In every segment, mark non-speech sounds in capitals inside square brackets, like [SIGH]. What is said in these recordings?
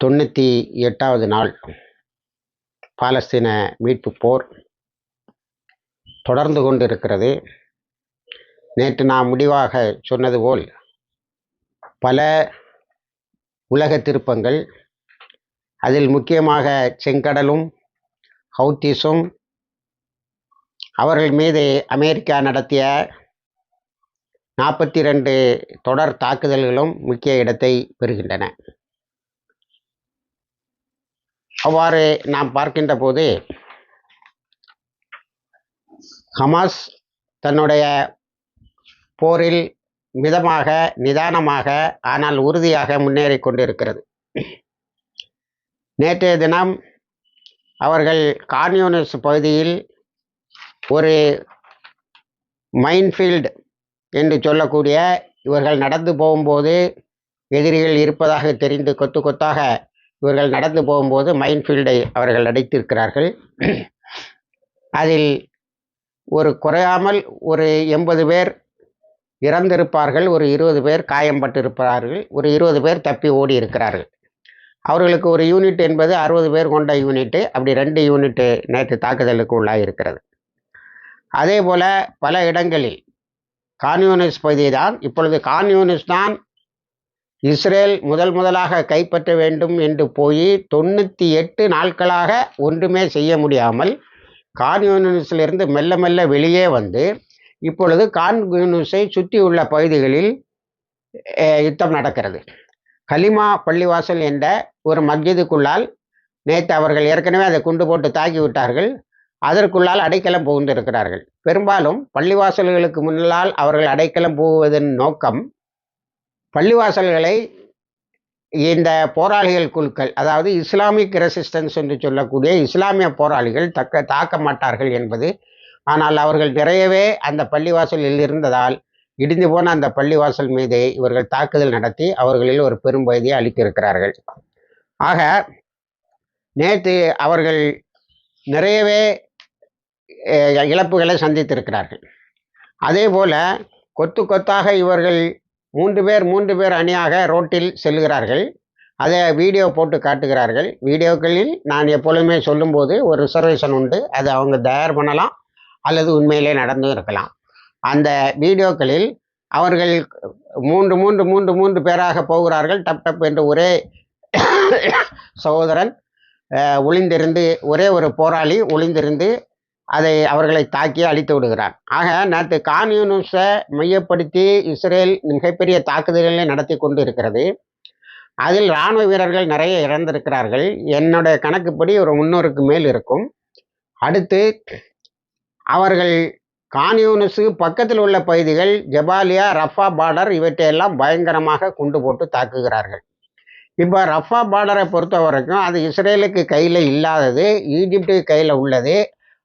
தொண்ணூற்றி எட்டாவது நாள் பாலஸ்தீன மீட்பு போர் தொடர்ந்து கொண்டிருக்கிறது. நேற்று நான் முடிவாக சொன்னது போல் பல உலக திருப்பங்கள் அதில் முக்கியமாக செங்கடலும் ஹவுத்திஸும் அவர்கள் மீது அமெரிக்கா நடத்திய நாற்பத்தி ரெண்டு தொடர் தாக்குதல்களும் முக்கிய இடத்தை பெறுகின்றன. அவ்வாறு நாம் பார்க்கின்ற போது ஹமாஸ் தன்னுடைய போரில் மிதமாக நிதானமாக ஆனால் உறுதியாக முன்னேறி கொண்டிருக்கிறது. நேற்றைய தினம் அவர்கள் கான்யூனிஸ் பகுதியில் ஒரு மைன்ஃபீல்டு என்று சொல்லக்கூடிய இவர்கள் நடந்து போகும்போது எதிரிகள் இருப்பதாக தெரிந்து கொத்து கொத்தாக இவர்கள் நடந்து போகும்போது மைன்ஃபீல்டை அவர்கள் அடைத்திருக்கிறார்கள். அதில் ஒரு குறையாமல் ஒரு எண்பது பேர் இறந்திருப்பார்கள் ஒரு இருபது பேர் காயம்பட்டிருப்பார்கள் ஒரு இருபது பேர் தப்பி ஓடி இருக்கிறார்கள் அவர்களுக்கு ஒரு யூனிட் என்பது அறுபது பேர் கொண்ட யூனிட்டு அப்படி ரெண்டு யூனிட்டு நேற்று தாக்குதலுக்கு உள்ளாக இருக்கிறது அதே போல் பல இடங்களில் கான்யூனிஸ் பகுதி தான் இப்பொழுது கான்யூனிஸ் தான் இஸ்ரேல் முதல் முதலாக கைப்பற்ற வேண்டும் என்று போய் தொண்ணூற்றி எட்டு நாட்களாக ஒன்றுமே செய்ய முடியாமல் கான்யூனிஸிலிருந்து மெல்ல மெல்ல வெளியே வந்து இப்பொழுது கான்யூனிஸை சுற்றியுள்ள பகுதிகளில் யுத்தம் நடக்கிறது. கலிமா பள்ளிவாசல் என்ற ஒரு மஸ்ஜிதுக்குள்ளால் நேற்று அவர்கள் ஏற்கனவே அதை குண்டு போட்டு தாக்கி விட்டார்கள். அதற்குள்ளால் அடைக்கலம் புகுந்திருக்கிறார்கள். பெரும்பாலும் பள்ளிவாசல்களுக்கு முன்னால் அவர்கள் அடைக்கலம் புகுவதன் நோக்கம் பள்ளிவாசல்களை இந்த போராளிகள் குழுக்கள் அதாவது இஸ்லாமிக் ரெசிஸ்டன்ஸ் என்று சொல்லக்கூடிய இஸ்லாமிய போராளிகள் தக்க தாக்க மாட்டார்கள் என்பது ஆனால் அவர்கள் நிறையவே அந்த பள்ளிவாசலில் இருந்ததால் இடிந்து போன அந்த பள்ளிவாசல் மீது இவர்கள் தாக்குதல் நடத்தி அவர்களில் ஒரு பெரும் பகுதியை அளித்திருக்கிறார்கள் ஆக நேற்று அவர்கள் நிறையவே இழப்புகளை சந்தித்திருக்கிறார்கள். அதே போல் கொத்து கொத்தாக இவர்கள் மூன்று பேர் மூன்று பேர் அணியாக ரோட்டில் செல்கிறார்கள் அதை வீடியோ போட்டு காட்டுகிறார்கள். வீடியோக்களில் நான் எப்பொழுதுமே சொல்லும்போது ஒரு ரிசர்வேஷன் உண்டு. அதை அவங்க தயார் பண்ணலாம். அல்லது உண்மையிலே நடந்தும் இருக்கலாம். அந்த வீடியோக்களில் அவர்கள் மூன்று மூன்று மூன்று மூன்று பேராக போகிறார்கள். டப் டப் என்று ஒரே [COUGHS] சகோதரன் ஒளிந்திருந்து ஒரே ஒரு போராளி ஒளிந்திருந்து அதை அவர்களை தாக்கி அழித்து விடுகிறார். ஆக நேற்று கான்யூனிஸை மையப்படுத்தி இஸ்ரேல் மிகப்பெரிய தாக்குதல்களை நடத்தி கொண்டு இருக்கிறது அதில் இராணுவ வீரர்கள் நிறைய இறந்திருக்கிறார்கள். என்னுடைய கணக்குப்படி ஒரு முன்னூறுக்கு மேல் இருக்கும். அடுத்து அவர்கள் கான்யூனிஸு பக்கத்தில் உள்ள பகுதிகள் ஜபாலியா ரஃபா பார்டர் இவற்றையெல்லாம் பயங்கரமாக குண்டு போட்டு தாக்குகிறார்கள். இப்போ ரஃபா பார்டரை பொறுத்த வரைக்கும் அது இஸ்ரேலுக்கு கையில் இல்லாதது ஈஜிப்டு கையில் உள்ளது.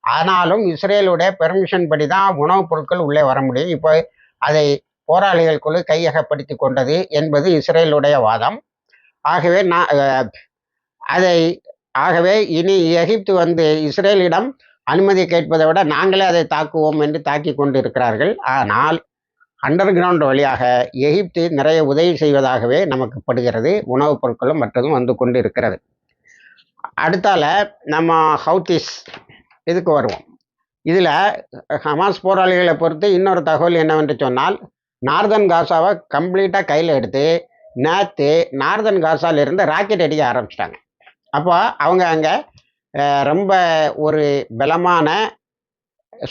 ஆனாலும் இஸ்ரேலுடைய பெர்மிஷன் படி தான் உணவுப் பொருட்கள் உள்ளே வர முடியும். இப்போ அதை போராளிகள் குழு கையகப்படுத்தி கொண்டது என்பது இஸ்ரேலுடைய வாதம். ஆகவே நான் அதை ஆகவே இனி எகிப்து வந்து இஸ்ரேலிடம் அனுமதி கேட்பதை விட நாங்களே அதை தாக்குவோம் என்று தாக்கி கொண்டு இருக்கிறார்கள் ஆனால் அண்டர் கிரவுண்ட் வழியாக எகிப்து நிறைய உதவி செய்வதாகவே நமக்கு படுகிறது. உணவுப் பொருட்களும் மற்றதும் வந்து கொண்டு இருக்கிறது அடுத்தால நம்ம ஹவுத்திஸ் இதுக்கு வருவோம். இதில் ஹமாஸ் போராளிகளை பொறுத்து இன்னொரு தகவல் என்னவென்று சொன்னால் நார்தன் காசாவை கம்ப்ளீட்டாக கையில் எடுத்து நேற்று நார்தன் காசாலிருந்து ராக்கெட் அடிக்க ஆரம்பிச்சிட்டாங்க. அப்போ அவங்க அங்கே ரொம்ப ஒரு பலமான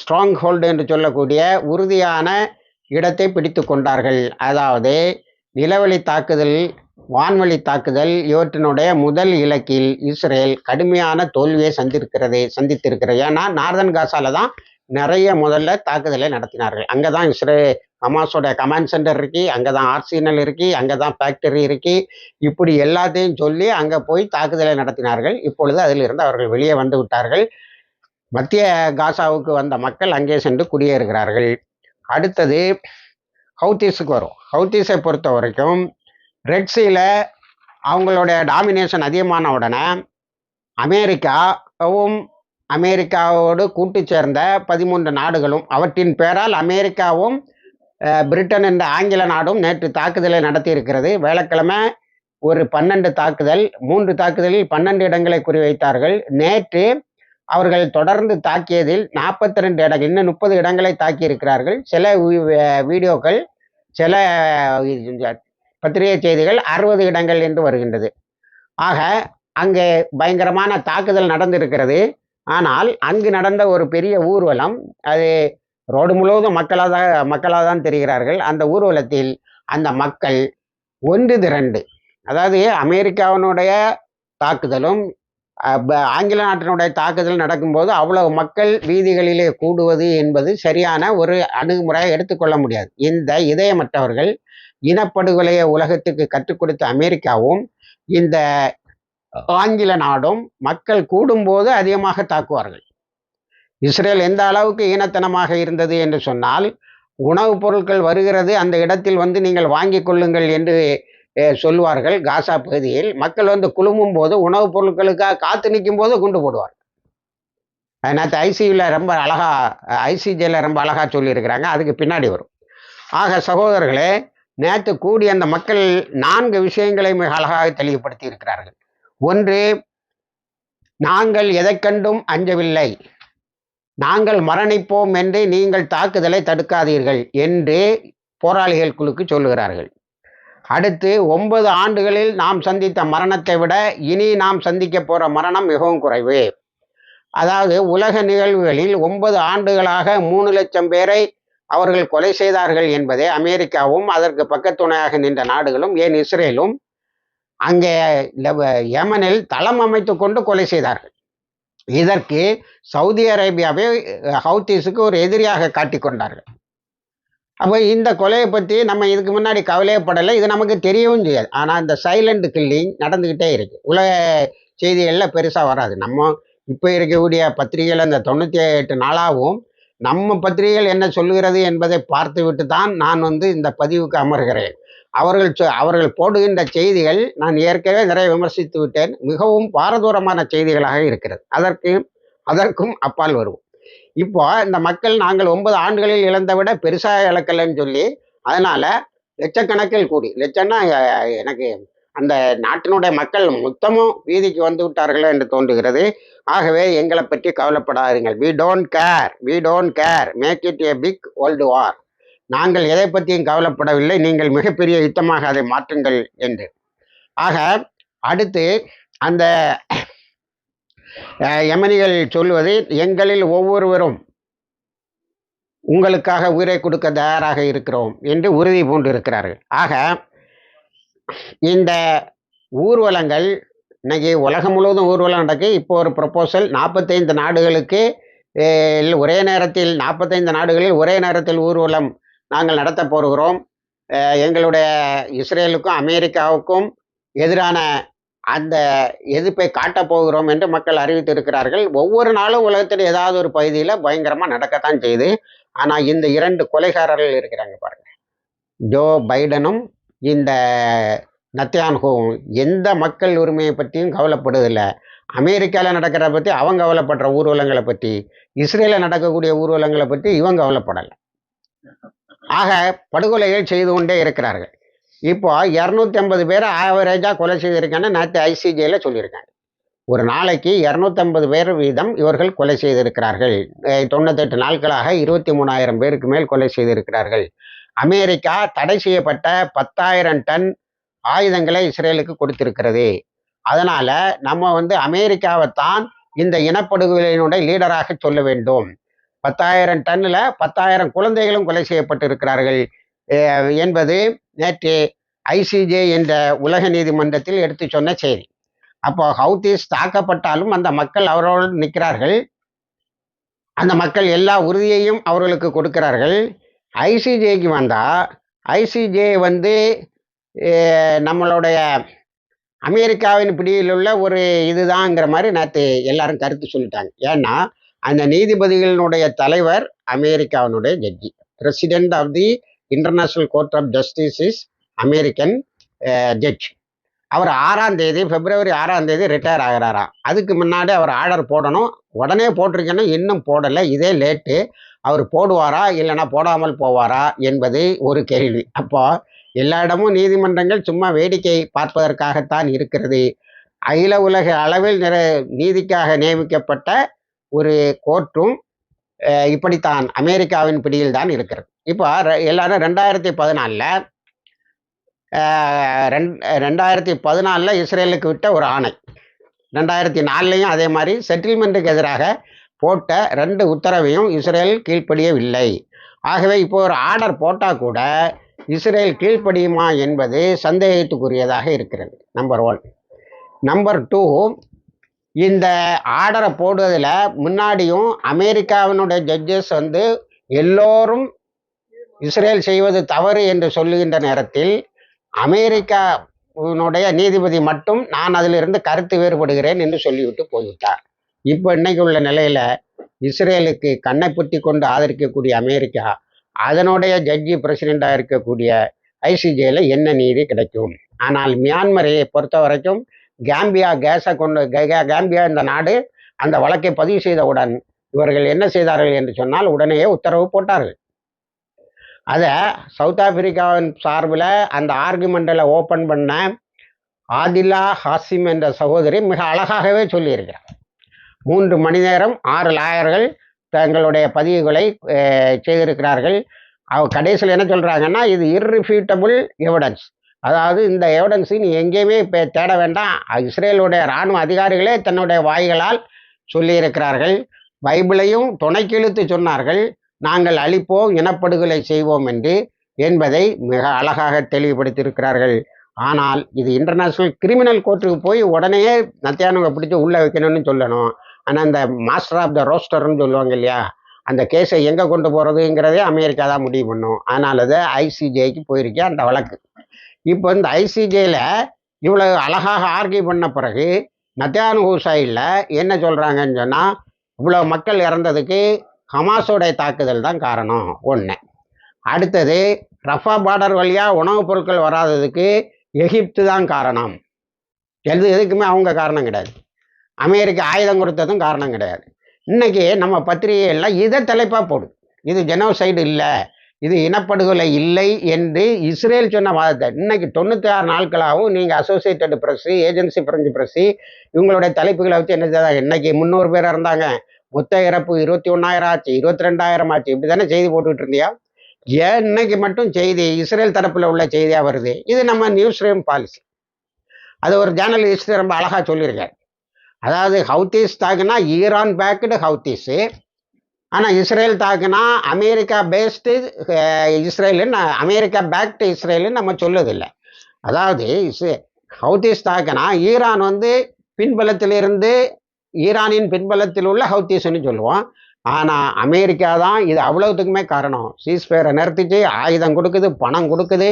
ஸ்ட்ராங் ஹோல்டு என்று சொல்லக்கூடிய உறுதியான இடத்தை பிடித்து கொண்டார்கள். அதாவது நிலவழி தாக்குதல் வான்வழி தாக்குதல் இவற்றினுடைய முதல் இலக்கில் இஸ்ரேல் கடுமையான தோல்வியை சந்திருக்கிறது சந்தித்திருக்கிறது. ஏன்னா நார்தன் காசால தான் நிறைய முதல்ல தாக்குதலை நடத்தினார்கள். அங்கே தான் இஸ்ரே ஹமாஸோட கமாண்ட் சென்டர் இருக்கு அங்கே தான் ஆர்சினல் இருக்கு அங்கே தான் ஃபேக்டரி இருக்கு. இப்படி எல்லாத்தையும் சொல்லி அங்கே போய் தாக்குதலை நடத்தினார்கள். இப்பொழுது அதிலிருந்து அவர்கள் வெளியே வந்து விட்டார்கள். மத்திய காசாவுக்கு வந்த மக்கள் அங்கே சென்று குடியேறுகிறார்கள். அடுத்தது ஹவுத்தீஸுக்கு வரும். ஹவுத்தீஸை பொறுத்த வரைக்கும் ரெட்ஸியில் அவங்களுடைய டாமினேஷன் அதிகமான உடனே அமெரிக்காவும் அமெரிக்காவோடு கூட்டு சேர்ந்த பதிமூன்று நாடுகளும் அவற்றின் பேரால் அமெரிக்காவும் பிரிட்டன் என்ற ஆங்கில நாடும் நேற்று தாக்குதலை நடத்தியிருக்கிறது. வேளக்கிழமை ஒரு பன்னெண்டு தாக்குதல் மூன்று தாக்குதலில் பன்னெண்டு இடங்களை குறிவைத்தார்கள். நேற்று அவர்கள் தொடர்ந்து தாக்கியதில் நாற்பத்தி ரெண்டு இடங்கள் இன்னும் முப்பது இடங்களை தாக்கி இருக்கிறார்கள் சில வீடியோக்கள் சில பத்திரிகை செய்திகள் அறுபது இடங்கள் என்று வருகின்றது. ஆக அங்கே பயங்கரமான தாக்குதல் நடந்திருக்கிறது. ஆனால் அங்கு நடந்த ஒரு பெரிய ஊர்வலம் அது ரோடு முழுவதும் மக்களாக மக்களாக தான் தெரிகிறார்கள். அந்த ஊர்வலத்தில் அந்த மக்கள் ஒன்று திரண்டு அதாவது அமெரிக்காவினுடைய தாக்குதலும் ஆங்கில நாட்டினுடைய தாக்குதல் நடக்கும்போது அவ்வளவு மக்கள் வீதிகளிலே கூடுவது என்பது சரியான ஒரு அணுகுமுறையை எடுத்துக்கொள்ள முடியாது. இந்த இதயமற்றவர்கள் இனப்படுகொலையை உலகத்துக்கு கற்றுக் கொடுத்த அமெரிக்காவும் இந்த ஆங்கில நாடும் மக்கள் கூடும்போது அதிகமாக தாக்குவார்கள். இஸ்ரேல் எந்த அளவுக்கு ஈனத்தனமாக இருந்தது என்று சொன்னால் உணவுப் பொருட்கள் வருகிறது அந்த இடத்தில் வந்து நீங்கள் வாங்கிக் கொள்ளுங்கள் என்று சொல்லுவார்கள் காசா பகுதியில் மக்கள் வந்து குழுமும் போது உணவுப் பொருட்களுக்காக காத்து நிற்கும் போது குண்டு போடுவார்கள். நேற்று ஐசியூவில் ரொம்ப அழகா ஐசிஜியில் ரொம்ப அழகா சொல்லியிருக்கிறாங்க அதுக்கு பின்னாடி வரும். ஆக சகோதரர்களே நேற்று கூடி அந்த மக்கள் நான்கு விஷயங்களை மிக அழகாக தெளிவுபடுத்தி இருக்கிறார்கள் ஒன்று நாங்கள் எதை கண்டும் அஞ்சவில்லை. நாங்கள் மரணிப்போம் என்று நீங்கள் தாக்குதலை தடுக்காதீர்கள் என்று போராளிகள் குழுக்கு சொல்லுகிறார்கள். அடுத்து ஒன்பது ஆண்டுகளில் நாம் சந்தித்த மரணத்தை விட இனி நாம் சந்திக்க போகிற மரணம் மிகவும் குறைவு. அதாவது உலக நிகழ்வுகளில் ஒன்பது ஆண்டுகளாக மூணு லட்சம் பேரை அவர்கள் கொலை செய்தார்கள் என்பதை அமெரிக்காவும் அதற்கு பக்கத்துணையாக நின்ற நாடுகளும் ஏன் இஸ்ரேலும் அங்கே யமனில் தளம் அமைத்து கொண்டு கொலை செய்தார்கள். இதற்கு சவுதி அரேபியாவை ஹவுதீஸுக்கு ஒரு எதிரியாக காட்டிக்கொண்டார்கள் அப்போ இந்த கொலையை பற்றி நம்ம இதுக்கு முன்னாடி கவலையப்படலை இது நமக்கு தெரியவும் செய்யாது. ஆனால் இந்த சைலண்ட் கில்லிங் நடந்துக்கிட்டே இருக்கு. உலக செய்திகளில் பெருசாக வராது. நம்ம இப்போ இருக்கக்கூடிய பத்திரிகைகள் அந்த தொண்ணூற்றி எட்டு நாளாகவும் நம்ம பத்திரிகைகள் என்ன சொல்லுகிறது என்பதை பார்த்துவிட்டு தான் நான் வந்து இந்த பதிவுக்கு அமர்கிறேன். அவர்கள் சொ- அவர்கள் போடுகின்ற செய்திகள் நான் ஏற்கனவே நிறைய விமர்சித்து விட்டேன். மிகவும் பாரதூரமான செய்திகளாக இருக்கிறது. அதற்கு அதற்கும் அப்பால் வருவோம். இப்போ இந்த மக்கள் நாங்கள் ஒன்பது ஆண்டுகளில் இழந்த விட பெருசாக இழக்கலைன்னு சொல்லி அதனால லட்சக்கணக்கில் கூடி லட்சம்னா எனக்கு அந்த நாட்டினுடைய மக்கள் மொத்தமும் வீதிக்கு வந்து விட்டார்களோ என்று தோன்றுகிறது. ஆகவே எங்களை பற்றி கவலைப்படாதீர்கள். We don't care we don't care make it a big world war நாங்கள் எதை பற்றியும் கவலைப்படவில்லை. நீங்கள் மிகப்பெரிய யுத்தமாக அதை மாற்றுங்கள் என்று. ஆக அடுத்து அந்த யமனிகள் சொல்வது எங்களில் ஒவ்வொருவரும் உங்களுக்காக உயிரை கொடுக்க தயாராக இருக்கிறோம் என்று உறுதி பூண்டிருக்கிறார்கள். ஆக இந்த ஊர்வலங்கள் இன்னைக்கு உலகம் முழுவதும் ஊர்வலம் நடக்கு இப்போ ஒரு ப்ரப்போசல் நாற்பத்தைந்து நாடுகளுக்கு ஒரே நேரத்தில் நாற்பத்தைந்து நாடுகளில் ஒரே நேரத்தில் ஊர்வலம் நாங்கள் நடத்த போகிறோம். எங்களுடைய இஸ்ரேலுக்கும் அமெரிக்காவுக்கும் எதிரான அந்த எதிர்ப்பை காட்டப் போகிறோம் என்று மக்கள் அறிவித்திருக்கிறார்கள். ஒவ்வொரு நாளும் உலகத்தில் ஏதாவது ஒரு பகுதியில் பயங்கரமாக நடக்கத்தான் செய்யுது ஆனால் இந்த இரண்டு கொலைகாரர்கள் இருக்கிறாங்க பாருங்க. ஜோ பைடனும் இந்த நத்தியான்ஹோவும் எந்த மக்கள் உரிமையை பற்றியும் கவலைப்படுதில்லை அமெரிக்காவில் நடக்கிறத பற்றி அவங்க கவலைப்படுற ஊர்வலங்களை பற்றி இஸ்ரேலில் நடக்கக்கூடிய ஊர்வலங்களை பற்றி இவங்க கவலைப்படலை. ஆக படுகொலைகள் செய்து கொண்டே இருக்கிறார்கள். இப்போ இரநூத்தி ஐம்பது பேர் ஆவரேஜாக கொலை செய்திருக்கேன்னு நேற்று ஐசிஜியில் சொல்லியிருக்காங்க. ஒரு நாளைக்கு இரநூத்தம்பது பேர் வீதம் இவர்கள் கொலை செய்திருக்கிறார்கள். தொண்ணூத்தெட்டு நாட்களாக இருபத்தி மூணாயிரம் பேருக்கு மேல் கொலை செய்திருக்கிறார்கள். அமெரிக்கா தடை செய்யப்பட்ட பத்தாயிரம் டன் ஆயுதங்களை இஸ்ரேலுக்கு கொடுத்திருக்கிறது. அதனால நம்ம வந்து அமெரிக்காவைத்தான் இந்த இனப்படுகொலையினுடைய லீடராக சொல்ல வேண்டும். பத்தாயிரம் டன்னில் பத்தாயிரம் குழந்தைகளும் கொலை செய்யப்பட்டிருக்கிறார்கள். என்பது நேற்று ஐசிஜே என்ற உலக நீதிமன்றத்தில் எடுத்து சொன்ன செய்தி. அப்போ ஹவுதீஸ் தாக்கப்பட்டாலும் அந்த மக்கள் அவரோடு நிற்கிறார்கள். அந்த மக்கள் எல்லா உறுதியையும் அவர்களுக்கு கொடுக்கிறார்கள். ஐசிஜேக்கு வந்தால் ஐசிஜே வந்து நம்மளுடைய அமெரிக்காவின் பிடியில் உள்ள ஒரு இதுதாங்கிற மாதிரி நேற்று எல்லாரும் கருத்து சொல்லிட்டாங்க. ஏன்னா அந்த நீதிபதிகளினுடைய தலைவர் அமெரிக்காவினுடைய ஜட்ஜி president of the International Court of Justice is American judge அவர் ஆறாம் தேதி பிப்ரவரி ஆறாம் தேதி ரிட்டையர் ஆகிறாராம். அதுக்கு முன்னாடி அவர் ஆர்டர் போடணும். உடனே போட்டிருக்கேன்னு இன்னும் போடலை. இதே லேட்டு அவர் போடுவாரா இல்லைன்னா போடாமல் போவாரா என்பது ஒரு கேள்வி. அப்போ எல்லா இடமும் நீதிமன்றங்கள் சும்மா வேடிக்கை பார்ப்பதற்காகத்தான் இருக்கிறது. அகில உலக அளவில் நிற நீதிக்காக நியமிக்கப்பட்ட ஒரு கோர்ட்டும் இப்படித்தான் அமெரிக்காவின் பிடியில் தான் இருக்கிறது. இப்போ எல்லாரும் ரெண்டாயிரத்தி பதினாலில் ரெண் ரெண்டாயிரத்தி பதினாலில் இஸ்ரேலுக்கு விட்ட ஒரு ஆணை. ரெண்டாயிரத்தி நாலுலையும் அதே மாதிரி செட்டில்மெண்ட்டுக்கு எதிராக போட்ட ரெண்டு உத்தரவையும் இஸ்ரேல் கீழ்ப்படியவில்லை. ஆகவே இப்போ ஒரு ஆர்டர் போட்டால் கூட இஸ்ரேல் கீழ்ப்படியுமா என்பது சந்தேகத்துக்குரியதாக இருக்கிறது. Number one. நம்பர் டூ இந்த ஆர்டரை போடுவதில் முன்னாடியும் அமெரிக்காவினுடைய ஜட்ஜஸ் வந்து எல்லோரும் இஸ்ரேல் செய்வது தவறு என்று சொல்லுகின்ற நேரத்தில் அமெரிக்காவினுடைய நீதிபதி மட்டும் நான் அதிலிருந்து கருத்து வேறுபடுகிறேன் என்று சொல்லிவிட்டு போய்விட்டார். இப்போ இன்னைக்கு உள்ள நிலையில் இஸ்ரேலுக்கு கண்ணை புத்தி கொண்டு ஆதரிக்கக்கூடிய அமெரிக்கா அதனுடைய ஜட்ஜி பிரசிடெண்டாக இருக்கக்கூடிய ஐசிஜேல என்ன நீதி கிடைக்கும்? ஆனால் மியான்மரை பொறுத்த வரைக்கும் கேம்பியா கேஸை கொண்டு கே- கேம்பியா இந்த நாடு அந்த வழக்கை பதிவு செய்தவுடன் இவர்கள் என்ன செய்தார்கள் என்று சொன்னால் உடனேயே உத்தரவு போட்டார்கள். அதை சவுத் ஆப்பிரிக்காவின் சார்பில் அந்த ஆர்குமெண்ட்டில் ஓப்பன் பண்ண ஆதிலா ஹாசிம் என்ற சகோதரி மிக அழகாகவே சொல்லியிருக்கிறார். மூன்று மணி நேரம் ஆறு லாயர்கள் தங்களுடைய பதிவுகளை செய்திருக்கிறார்கள். அவ கடைசியில் என்ன சொல்கிறாங்கன்னா இது இர்ரிஃபியூட்டபுள் எவிடன்ஸ் அதாவது இந்த எவிடன்ஸை நீ எங்கேயுமே இப்போ தேட வேண்டாம். இஸ்ரேலுடைய இராணுவ அதிகாரிகளே தன்னுடைய வாய்களால் சொல்லியிருக்கிறார்கள். பைபிளையும் துணைக்கு இழுத்து சொன்னார்கள். நாங்கள் அழிப்போம் இனப்படுகொலை செய்வோம் என்று என்பதை மிக அழகாக தெளிவுபடுத்தியிருக்கிறார்கள். ஆனால் இது இன்டர்நேஷ்னல் கிரிமினல் கோர்ட்டுக்கு போய் உடனே நத்தியானவங்க பிடிச்சி உள்ளே வைக்கணும்னு சொல்லணும். ஆனால் அந்த மாஸ்டர் ஆஃப் த ரோஸ்டர்னு சொல்லுவாங்க இல்லையா? அந்த கேஸை எங்கே கொண்டு போகிறதுங்கிறதே அமெரிக்கா தான் முடிவு பண்ணும். ஆனால் அது ஐசிஜேக்கு போயிருக்கேன் அந்த வழக்கு. இப்போ இந்த ஐசிஜேல இவ்வளவு அழகாக ஆர்கியூ பண்ண பிறகு நத்தியானு சைடில் என்ன சொல்கிறாங்கன்னு சொன்னால் இவ்வளோ மக்கள் இறந்ததுக்கு ஹமாஸோடைய தாக்குதல் தான் காரணம் ஒன்று அடுத்தது ரஃபா பார்டர் வழியாக உணவுப் பொருட்கள் வராததுக்கு எகிப்து தான் காரணம். எது எதுக்குமே அவங்க காரணம் கிடையாது. அமெரிக்கா ஆயுதம் கொடுத்ததும் காரணம் கிடையாது. இன்றைக்கி நம்ம பத்திரிகையெல்லாம் இதை தலைப்பாக போடுது இது ஜெனோசைடு இல்லை. இது இனப்படுகொலை இல்லை என்று இஸ்ரேல் சொன்ன வாதத்தை. இன்னைக்கு தொண்ணூற்றி ஆறு நாட்களாகவும் நீங்கள் Associated Press agency French press இவங்களுடைய தலைப்புகளை வச்சு என்ன செய்தாங்க? இன்னைக்கு முந்நூறு பேர் இருந்தாங்க. மொத்த இறப்பு இருபத்தி ஒன்றாயிரம் ஆச்சு இருபத்தி ரெண்டாயிரம் ஆச்சு. இப்படி தானே செய்தி போட்டுக்கிட்டு இருந்தியா? ஏன் இன்னைக்கு மட்டும் செய்தி இஸ்ரேல் தரப்பில் உள்ள செய்தியாக வருது? இது நம்ம நியூஸ் ரூம் பாலிசி அது ஒரு ஜேர்னலிஸ்ட் ரொம்ப அழகாக சொல்லியிருக்காரு. அதாவது ஹவுத்தீஸ் தாக்குனா ஈரான் பேக்குடு ஹவுத்தீஸு. ஆனால் இஸ்ரேல் தாக்குனா அமெரிக்கா பேஸ்டு இஸ்ரேலுன்னு அமெரிக்கா பேக்டு இஸ்ரேலுன்னு நம்ம சொல்லதில்லை. அதாவது இஸ் ஹவுத்தீஸ் தாக்குனா ஈரான் வந்து பின்பலத்திலிருந்து ஈரானின் பின்பலத்தில் உள்ள ஹவுத்தீஸ்னு சொல்லுவோம். ஆனால் அமெரிக்கா தான் இது அவ்வளவுத்துக்குமே காரணம். சீஸ்பேரை நிறுத்திச்சு ஆயுதம் கொடுக்குது பணம் கொடுக்குது.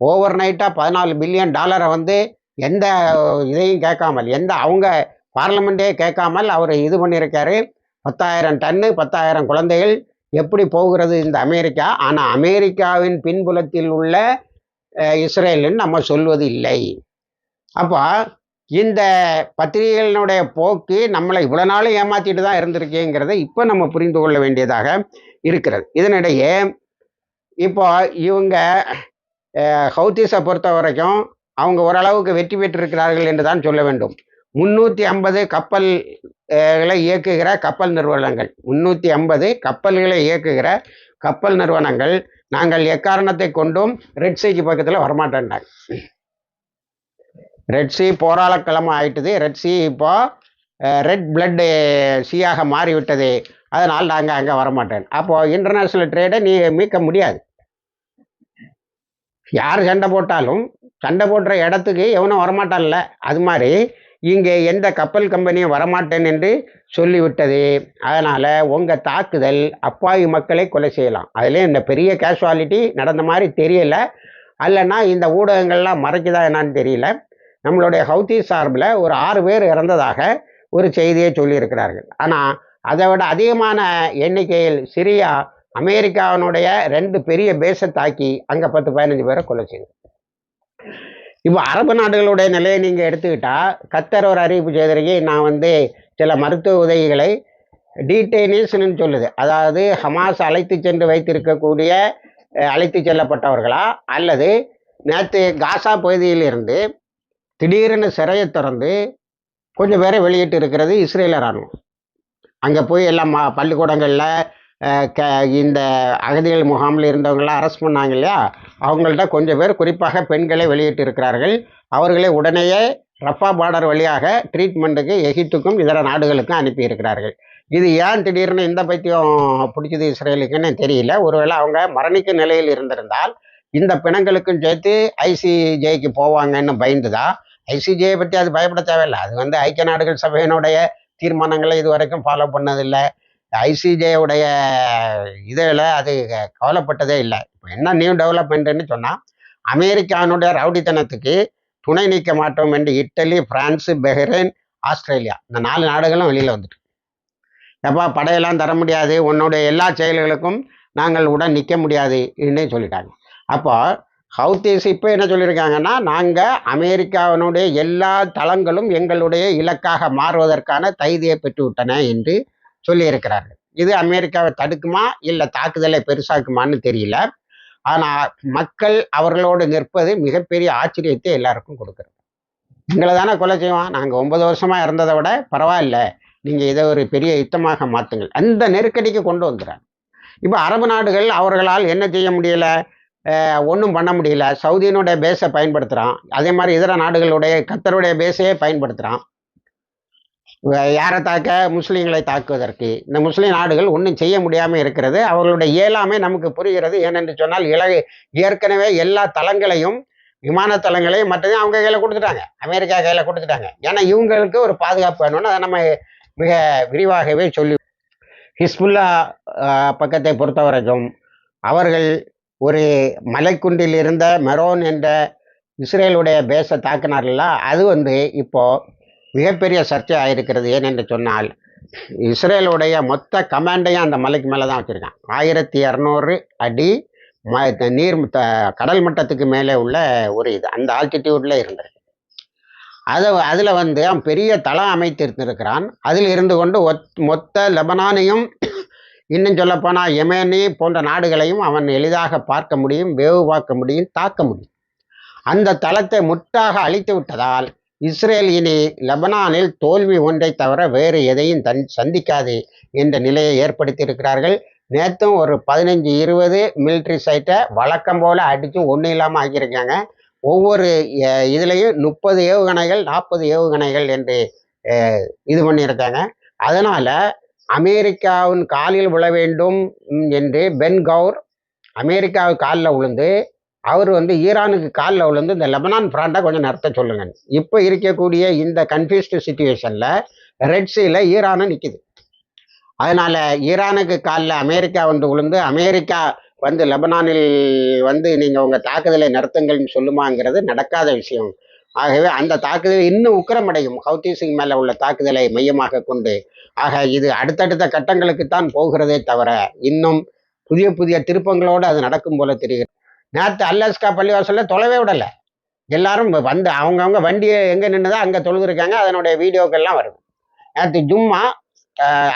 ஓவர் நைட்டாக பதினாலு பில்லியன் டாலரை வந்து எந்த இதையும் கேட்காமல் எந்த அவங்க பார்லமெண்ட்டே கேட்காமல் அவர் இது பண்ணியிருக்காரு. பத்தாயிரம் டன்னு பத்தாயிரம் குழந்தைகள் எப்படி போகிறது இந்த அமெரிக்கா? ஆனால் அமெரிக்காவின் பின்புலத்தில் உள்ள இஸ்ரேலுன்னு நம்ம சொல்வது இல்லை அப்போ இந்த பத்திரிகைகளினுடைய போக்கு நம்மளை இவ்வளோ நாளும் ஏமாற்றிட்டு தான் இருந்திருக்கேங்கிறத இப்போ நம்ம புரிந்து கொள்ள வேண்டியதாக இருக்கிறது. இதனிடையே இப்போ இவங்க ஹவுத்திஸை பொறுத்த வரைக்கும் அவங்க ஓரளவுக்கு வெற்றி பெற்றிருக்கிறார்கள் என்று தான் சொல்ல வேண்டும். முன்னூற்றி ஐம்பது கப்பல்களை இயக்குகிற கப்பல் நிறுவனங்கள். முன்னூற்றி ஐம்பது கப்பல்களை இயக்குகிற கப்பல் நிறுவனங்கள். நாங்கள் எக்காரணத்தை கொண்டும் ரெட் சீக்கு பக்கத்தில் வரமாட்டேன்டாங்க ரெட் சி போராளக்கிழமை ஆயிட்டது. ரெட் சி இப்போ ரெட் பிளட்டு சீயாக மாறிவிட்டது. அதனால் நாங்கள் அங்கே வரமாட்டேன் அப்போது இன்டர்நேஷ்னல் ட்ரேடை நீ மீட்க முடியாது. யார் சண்டை போட்டாலும் சண்டை போடுற இடத்துக்கு எவனும் வரமாட்டான்ல. அது மாதிரி இங்கே எந்த கப்பல் கம்பெனியும் வரமாட்டேன் என்று சொல்லிவிட்டது. அதனால் உங்கள் தாக்குதல் அப்பாவி மக்களை கொலை செய்யலாம். அதுலேயும் இந்த பெரிய கேஷுவாலிட்டி நடந்த மாதிரி தெரியலை. அல்லைன்னா இந்த ஊடகங்கள்லாம் மறைக்குதா என்னான்னு தெரியல. நம்மளுடைய ஹவுத்தி சார்பில் ஒரு ஆறு பேர் இறந்ததாக ஒரு செய்தியை சொல்லியிருக்கிறார்கள். ஆனால் அதை விட அதிகமான எண்ணிக்கையில் சிரியா அமெரிக்காவினுடைய ரெண்டு பெரிய பேஸை தாக்கி அங்கே பத்து பதினஞ்சு பேரை கொலை செய்யுது இப்போ அரபு நாடுகளுடைய நிலையை நீங்கள் எடுத்துக்கிட்டா கத்தர் ஒரு அறிவிப்பு செய்திருக்கே நான் வந்து சில மருத்துவ உதவிகளை டீடைனேஷன் சொல்லுது. அதாவது ஹமாஸ் அழைத்து சென்று வைத்திருக்கக்கூடிய அழைத்து செல்லப்பட்டவர்களா அல்லது நேற்று காசா பகுதியிலிருந்து திடீரென சிறையை திறந்து கொஞ்சம் பேரை வெளியிட்டு இருக்கிறது இஸ்ரேல ராணுவம் அங்கே போய் எல்லாம் பள்ளிக்கூடங்களில் க இந்த அகதிகள் முகாமில் இருந்தவங்களாம் அரெஸ்ட் பண்ணாங்க இல்லையா? அவங்கள்ட்ட கொஞ்சம் பேர் குறிப்பாக பெண்களை வெளியிட்டு இருக்கிறார்கள் அவர்களை உடனேயே ரஃபா பார்டர் வழியாக ட்ரீட்மெண்ட்டுக்கு எகிப்துக்கும் இதர நாடுகளுக்கும் அனுப்பி இருக்கிறார்கள் இது ஏன் திடீர்னு இந்த பைத்தியம் பிடிச்சது இஸ்ரேலுக்குன்னு தெரியல. ஒருவேளை அவங்க மரணிக்க நிலையில் இருந்திருந்தால் இந்த பிணங்களுக்கும் சேர்த்து ஐசிஜேக்கு போவாங்கன்னு பயந்துதான் ஐசிஜேயை பற்றி அது பயப்பட தேவையில்லை. அது வந்து ஐக்கிய நாடுகள் சபையினுடைய தீர்மானங்களை இது வரைக்கும் ஃபாலோ பண்ணதில்லை. ஐசிஜேவுடைய இதில் அது கவலைப்பட்டதே இல்லை. இப்போ என்ன நியூ டெவலப்மெண்ட்டுன்னு சொன்னால் அமெரிக்கானுடைய ரவுடித்தனத்துக்கு துணை நீக்க மாட்டோம் என்று இட்டலி பிரான்ஸு பெஹ்ரைன் ஆஸ்திரேலியா இந்த நாலு நாடுகளும் வெளியில் வந்துட்டு. எப்பா படையெல்லாம் தர முடியாது உன்னுடைய எல்லா செயல்களுக்கும் நாங்கள் உடன் நிற்க முடியாது இன்னே சொல்லிட்டாங்க. அப்போ ஹவுத்தீஸ் இப்போ என்ன சொல்லியிருக்காங்கன்னா நாங்கள் அமெரிக்காவினுடைய எல்லா தளங்களும் எங்களுடைய இலக்காக மாறுவதற்கான தைரியை பெற்றுவிட்டன என்று சொல்லியிருக்கிறார்கள். இது அமெரிக்காவை தடுக்குமா? இல்லை தாக்குதலை பெருசாக்குமான்னு தெரியல. ஆனால் மக்கள் அவர்களோடு நிற்பது மிகப்பெரிய ஆச்சரியத்தை எல்லாருக்கும் கொடுக்குறது. எங்களை தானே கொலை செய்வோம் நாங்கள் ஒன்பது வருஷமாக இருந்ததை விட பரவாயில்ல. நீங்கள் இதை ஒரு பெரிய யுத்தமாக மாற்றுங்கள் அந்த நெருக்கடிக்கு கொண்டு வந்துடுறாங்க இப்போ அரபு நாடுகள் அவர்களால் என்ன செய்ய முடியல? ஒன்றும் பண்ண முடியல. சவுதியினுடைய பேஸை பயன்படுத்துகிறான் அதே மாதிரி இதர நாடுகளுடைய கத்தருடைய பேஸையே பயன்படுத்துகிறான் யாரை தாக்க? முஸ்லீம்களை தாக்குவதற்கு. இந்த முஸ்லீம் நாடுகள் ஒன்றும் செய்ய முடியாமல் இருக்கிறது. அவர்களுடைய இயலாமை நமக்கு புரிகிறது. ஏனென்று சொன்னால் இலகு ஏற்கனவே எல்லா தளங்களையும் விமான தளங்களையும் மற்றதையும் அவங்க கையில் கொடுத்துட்டாங்க. அமெரிக்கா கையில் கொடுத்துட்டாங்க. ஏன்னா இவங்களுக்கு ஒரு பாதுகாப்பு வேணும்னு அதை நம்ம மிக விரிவாகவே சொல்லி ஹிஸ்புல்லா பக்கத்தை பொறுத்தவரைக்கும் அவர்கள் ஒரு மலைக்குன்றில் இருந்த மெரோன் என்ற இஸ்ரேலுடைய பேஸை தாக்கினார்கள்ல. அது வந்து இப்போது மிகப்பெரிய சர்ச்சை ஆயிருக்கிறது. ஏனென்று சொன்னால் இஸ்ரேலுடைய மொத்த கமாண்டையும் அந்த மலைக்கு மேலே தான் வச்சுருக்கான். ஆயிரத்தி இரநூறு அடி ம நீர் த கடல் மட்டத்துக்கு மேலே உள்ள ஒரு இது. அந்த ஆல்டிடியூடில் இருந்திருக்கு அதை அதில் வந்து அவன் பெரிய தளம் அமைத்திருந்திருக்கிறான். அதில் இருந்து கொண்டு ஒத் மொத்த லெபனானையும் இன்னும் சொல்லப்போனால் யெமேனி போன்ற நாடுகளையும் அவன் எளிதாக பார்க்க முடியும் வேவு பார்க்க முடியும் தாக்க முடியும். அந்த தளத்தை முற்றாக அழித்து விட்டதால் இஸ்ரேல் இனி லெபனானில் தோல்வி ஒன்றை தவிர வேறு எதையும் தன் சந்திக்காது என்ற நிலையை ஏற்படுத்தியிருக்கிறார்கள். நேற்றும் ஒரு பதினஞ்சு இருபது மிலிட்ரி சைட்டை வழக்கம் போல் அடித்து ஒன்றும் இல்லாமல் ஆக்கியிருக்காங்க. ஒவ்வொரு இதுலேயும் முப்பது ஏவுகணைகள் நாற்பது ஏவுகணைகள் என்று இது பண்ணியிருக்காங்க. அதனால் அமெரிக்காவின் காலில் விழ வேண்டும் என்று பென் கவுர் அமெரிக்காவு காலில் விழுந்து அவர் வந்து ஈரானுக்கு காலில் விழுந்து இந்த லெபனான் பிராண்டை கொஞ்சம் நடத்த சொல்லுங்க இப்போ இருக்கக்கூடிய இந்த கன்ஃபியூஸ்டு சுச்சுவேஷனில் ரெட் சீல ஈரானும் நிற்கிது அதனால ஈரானுக்கு காலில் அமெரிக்கா வந்து விழுந்து அமெரிக்கா வந்து லெபனானில் வந்து நீங்கள் உங்கள் தாக்குதலை நடத்துங்கள்னு சொல்லுமாங்கிறது நடக்காத விஷயம். ஆகவே அந்த தாக்குதல் இன்னும் உக்கிரமடையும். ஹவுத்தீஸுக்கு மேலே உள்ள தாக்குதலை மையமாக கொண்டு. ஆக இது அடுத்தடுத்த கட்டங்களுக்கு தான் போகிறதே தவிர இன்னும் புதிய புதிய திருப்பங்களோடு அது நடக்கும் போல தெரிகிறது. நேற்று அல்லாஸ்கா பள்ளிவாசலில் தொலைவே விடலை. எல்லாரும் வந்து அவங்கவுங்க வண்டியை எங்கே நின்றுதோ அங்கே தொழுதுருக்காங்க அதனுடைய வீடியோக்கள்லாம் வருது. நேற்று ஜும்மா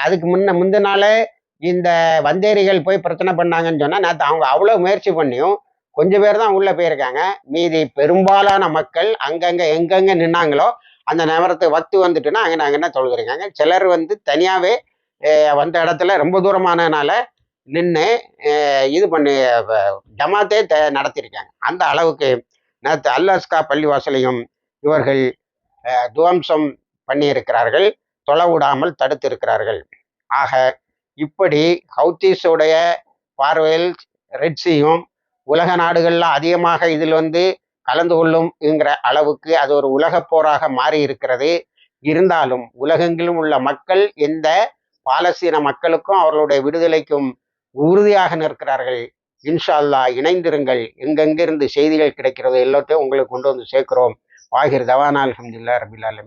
அதுக்கு முன்ன முந்தின நாளே இந்த வந்தேரிகள் போய் பிரச்சனை பண்ணாங்கன்னு சொன்னால் நேற்று அவங்க அவ்வளோ முயற்சி பண்ணியும் கொஞ்சம் பேர் தான் உள்ளே போயிருக்காங்க. மீதி பெரும்பாலான மக்கள் அங்கங்கே எங்கெங்கே நின்னாங்களோ அந்த நேரத்துக்கு வத்து வந்துட்டுன்னா அங்கே அங்கே தொழுதுருக்காங்க. சிலர் வந்து தனியாகவே வந்த இடத்துல ரொம்ப தூரமானதுனால நின்று இது பண்ணி ஜமாத்தே த நடத்தியிருக்காங்க அந்த அளவுக்கு நேற்று அல்லாஸ்கா பள்ளிவாசலையும் இவர்கள் துவம்சம் பண்ணியிருக்கிறார்கள். தொலைவிடாமல் தடுத்திருக்கிறார்கள். ஆக இப்படி ஹவுத்தீஸுடைய பார்வையில் ரெட்ஸியும் உலக நாடுகளில் அதிகமாக இதில் வந்து கலந்து கொள்ளும்ங்கிற அளவுக்கு அது ஒரு உலகப் போராக மாறி இருக்கிறது இருந்தாலும் உலகெங்கிலும் உள்ள மக்கள் எந்த பாலஸ்தீன மக்களுக்கும் அவர்களுடைய விடுதலைக்கும் உறுதியாக நிற்கிறார்கள். இன்ஷா அல்லாஹ் இணைந்திருங்கள். எங்கெங்கிருந்து செய்திகள் கிடைக்கிறதோ எல்லாத்தையும் உங்களுக்கு கொண்டு வந்து சேர்க்கிறோம். வாகிர் தவானா அலமதுல்லா ரபில் ஆலமீன்.